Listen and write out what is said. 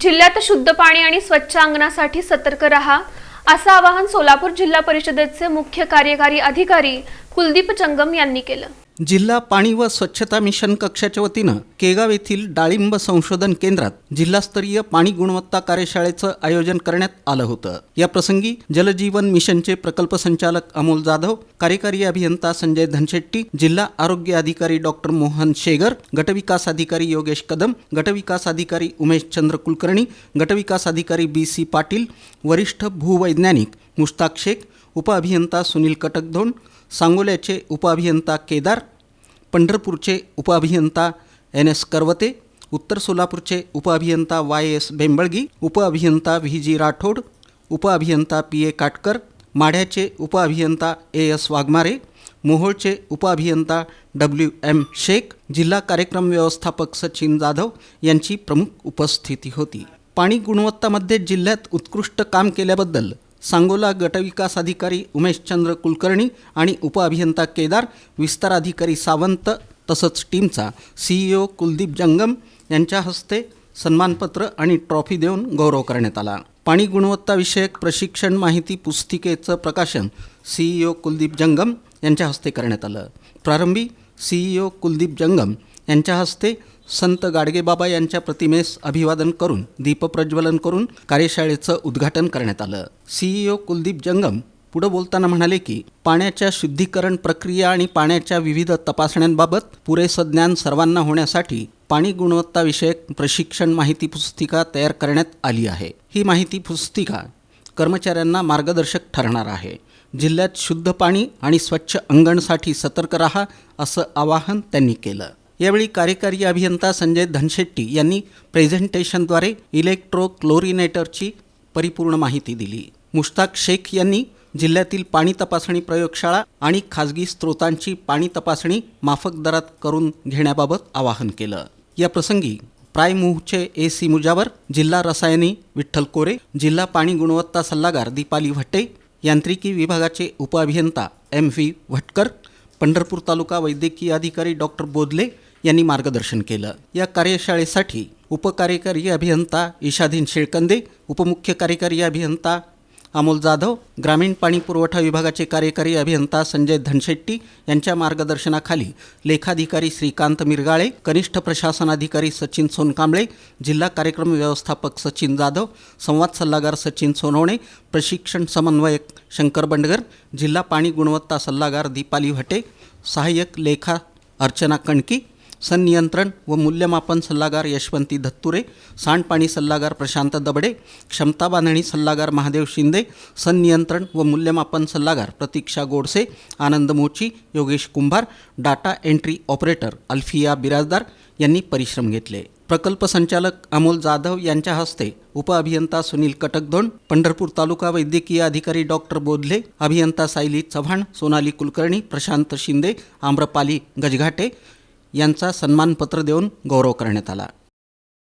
जिल्ह्यात शुद्ध पाणी आणि स्वच्छ अंगणासाठी सतर्क रहा असं आवाहन सोलापूर जिल्हा परिषदेचे मुख्य कार्यकारी अधिकारी कुलदीप जंगम यांनी केलं. जिल्हा पाणी व स्वच्छता मिशन कक्षाच्या वतीनं केगाव येथील डाळिंब संशोधन केंद्रात जिल्हास्तरीय पाणी गुणवत्ता कार्यशाळेचं आयोजन करण्यात आलं होतं. या प्रसंगी जलजीवन मिशनचे प्रकल्प संचालक अमोल जाधव कार्यकारी अभियंता संजय धनशेट्टी जिल्हा आरोग्य अधिकारी डॉक्टर मोहन शेगर गटविकास अधिकारी योगेश कदम गटविकास अधिकारी उमेश चंद्र कुलकर्णी गटविकास अधिकारी बी सी पाटील वरिष्ठ भूवैज्ञानिक मुश्ताक शेख उपअभियंता सुनील कटकधोंड सांगोल्याचे उपअभियंता केदार पंढरपूरचे उपअभियंता एन एस करवते उत्तर सोलापूरचे उपअभियंता वाय एस बेंबळगी उपअभियंता व्ही जी राठोड उपअभियंता पी ए काटकर माढ्याचे उपअभियंता ए एस वाघमारे मोहोळचे उपअभियंता डब्ल्यू एम शेख जिल्हा कार्यक्रम व्यवस्थापक सचिन जाधव यांची प्रमुख उपस्थिती होती. पाणी गुणवत्तामध्ये जिल्ह्यात उत्कृष्ट काम केल्याबद्दल सांगोला गटविकास अधिकारी उमेशचंद्र कुलकर्णी आणि उपअभियंता केदार विस्तार अधिकारी सावंत तसंच टीमचा सीईओ कुलदीप जंगम यांच्या हस्ते सन्मानपत्र आणि ट्रॉफी देऊन गौरव करण्यात आला. पाणी गुणवत्ताविषयक प्रशिक्षण माहिती पुस्तिकेचं प्रकाशन सीईओ कुलदीप जंगम यांच्या हस्ते करण्यात आलं. प्रारंभी सीईओ कुलदीप जंगम यांच्या हस्ते संत गाडगेबाबा यांच्या प्रतिमेस अभिवादन करून दीपप्रज्वलन करून कार्यशाळेचं उद्घाटन करण्यात आलं. सीईओ कुलदीप जंगम पुढे बोलताना म्हणाले की पाण्याच्या शुद्धीकरण प्रक्रिया आणि पाण्याच्या विविध तपासण्यांबाबत पुरेसं ज्ञान सर्वांना होण्यासाठी पाणी गुणवत्ताविषयक प्रशिक्षण माहिती पुस्तिका तयार करण्यात आली आहे. ही माहिती पुस्तिका कर्मचाऱ्यांना मार्गदर्शक ठरणार आहे. जिल्ह्यात शुद्ध पाणी आणि स्वच्छ अंगणसाठी सतर्क रहा असं आवाहन त्यांनी केलं. यावेळी कार्यकारी अभियंता संजय धनशेट्टी यांनी प्रेझेंटेशनद्वारे इलेक्ट्रो क्लोरिनेटरची परिपूर्ण माहिती दिली. मुश्ताक शेख यांनी जिल्ह्यातील पाणी तपासणी प्रयोगशाळा आणि खाजगी स्रोतांची पाणी तपासणी माफक दरात करून घेण्याबाबत आवाहन केलं. या प्रसंगी प्रायमूव्हचे ए सी मुजावर जिल्हा रसायनी विठ्ठल कोरे जिल्हा पाणी गुणवत्ता सल्लागार दीपाली भट्टे यांत्रिकी विभागाचे उपअभियंता एम व्ही भटकर पंढरपूर तालुका वैद्यकीय अधिकारी डॉक्टर बोदले यांनी मार्गदर्शन केलं. या कार्यशाळेसाठी उपकार्यकारी अभियंता ईशाधीन शेळकंदे उपमुख्य कार्यकारी अभियंता अमोल जाधव ग्रामीण पाणी पुरवठा विभागाचे कार्यकारी अभियंता संजय धनशेट्टी यांच्या मार्गदर्शनाखाली लेखाधिकारी श्रीकांत मिरगाळे कनिष्ठ प्रशासन अधिकारी सचिन सोनकांबळे जिल्हा कार्यक्रम व्यवस्थापक सचिन जाधव संवाद सल्लागार सचिन सोनवणे प्रशिक्षण समन्वयक शंकर बंडगर जिल्हा पाणी गुणवत्ता सल्लागार दीपाली भटे सहाय्यक लेखा अर्चना कणकी संनियंत्रण व मूल्यमापन सल्लागार यशवंती धत्तुरे सांडपाणी सल्लागार प्रशांत दबडे क्षमता बांधणी सल्लागार महादेव शिंदे संनियंत्रण व मूल्यमापन सल्लागार Pratiksha Godse Anand Mochi Yogesh Kumbhar data entry operator Alfiya Birajdar यांनी परिश्रम घेतले. प्रकल्प संचालक अमोल जाधव यांच्या हस्ते उपअभियंता सुनील कटकधोंड पंढरपूर तालुका वैद्यकीय अधिकारी डॉक्टर बोधले अभियंता सायली चव्हाण सोनाली कुलकर्णी प्रशांत शिंदे आम्रपाली गजघाटे यांचा सन्मानपत्र देऊन गौरव करण्यात आला.